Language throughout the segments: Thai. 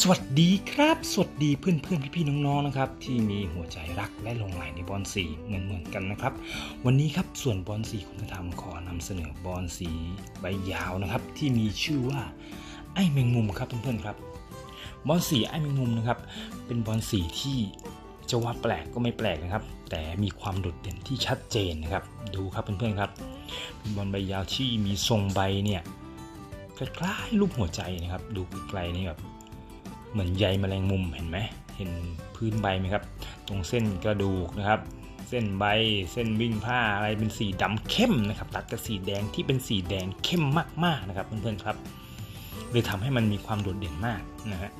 สวัสดีครับ สวัสดีเพื่อนเพื่อนพี่พี่ๆน้องๆนะครับ ที่มีหัวใจรักและลงใหลในบอลสีเหมือนเหมือนๆกันนะครับ วันนี้ครับส่วนบอลสีคุณธรรมขอนำเสนอบอลสีใบยาวนะครับ ที่มีชื่อว่าไอ้แมงมุมครับเพื่อนๆครับ บอลสีไอ้แมงมุมนะครับ เป็นบอลสีที่จะว่าแปลกก็ไม่แปลกนะครับ แต่มีความโดดเด่นที่ชัดเจนนะครับ ดูครับเพื่อนๆครับเป็นบอลใบยาวที่มีทรงใบเนี่ยคล้ายๆรูปหัวใจนะครับ ดูไกลๆนี่แบบ เหมือนใยแมลงมุมเห็นไหมเห็นพื้นใบไหมครับ ตรงเส้นกระดูกนะครับ เส้นใบเส้นวิ่งผ้าอะไรเป็นสีดำเข้มนะครับ ตัดกับสีแดงที่เป็นสีแดงเข้มมากๆนะครับ เพื่อนๆครับเลยทำให้มันมีความโดดเด่นมากนะฮะ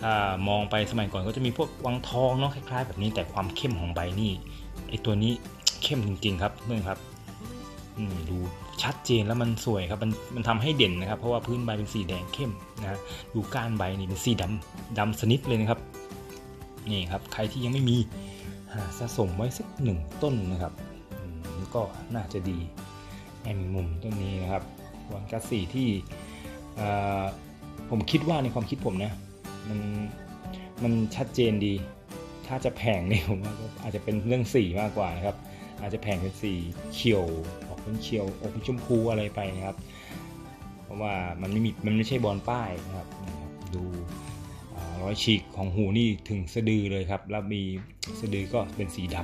ถ้ามองไปสมัยก่อนก็จะมีพวกวังทองเนาะคล้ายๆ แบบนี้แต่ความเข้มของใบนี่ไอตัวนี้เข้มจริงๆครับเพื่อนครับ ดูชัดเจนแล้วมันสวยครับมันมันทำให้เด่นนะครับ เพราะว่าพื้นใบเป็นสีแดงเข้มนะดูก้านใบนี่เป็นสีดำดำสนิทเลยนะครับนี่ครับใครที่ยังไม่มีหาสะสมไว้สักหนึ่งต้นนะครับก็น่าจะดีแอมมุมต้นนี้นะครับวันกัสสีที่ผมคิดว่าในความคิดผมนะมันมันชัดเจนดี ถ้าจะแผงเนี่ยผมว่าอาจจะเป็นเรื่องสีมากกว่านะครับ อาจจะแผงเป็นสีเขียว เป็นเขียวออกเป็นชมพูอะไรไปนะครับ เพราะว่ามันไม่มีมันไม่ใช่บอลป้ายนะครับดูอ่ารอยฉีกของหูนี่ถึงสะดือเลยครับ แล้วมีสะดือก็เป็นสีด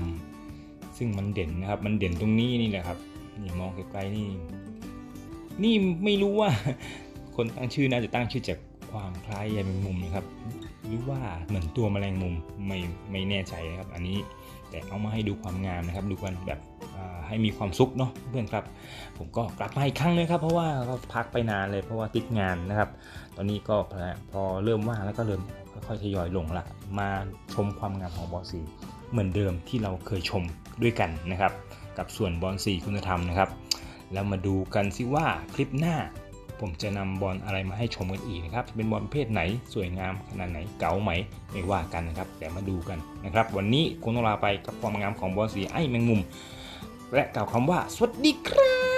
ำซึ่งมันเด่นนะครับ มันเด่นตรงนี้นี่แหละครับนี่มองไกลๆนี่ นี่ไม่รู้ว่า คนตั้งชื่อน่าจะตั้งชื่อจากความคล้ายใยแมงมุมนะครับ หรือว่าเหมือนตัวแมลงมุมไม่ไม่แน่ใจนะครับ อันนี้แต่เอามาให้ดูความงามนะครับ ดูกันแบบ ให้มีความสุขเนาะเพื่อนครับผมก็กลับมาอีกครั้งนึงครับเพราะว่าก็พักไปนานเลยเพราะว่าติดงานนะครับ ตอนนี้ก็พอเริ่มว่างแล้วก็เริ่มค่อยๆทยอยลงละมาชมความงามของบอลสีเหมือนเดิมที่เราเคยชมด้วยกันนะครับ กับส่วนบอลสีคุณธรรมนะครับ แล้วมาดูกันสิว่าคลิปหน้า ผมจะนำบอลอะไรมาให้ชมกันอีกนะครับจะเป็นบอลประเภทไหนสวยงามขนาดไหนเก๋าไหมไม่ว่ากันนะครับ แต่มาดูกันนะครับ วันนี้คงต้องลาไปกับความงามของบอลสีไอ้แมงมุม และกล่าวคำว่า สวัสดีครับ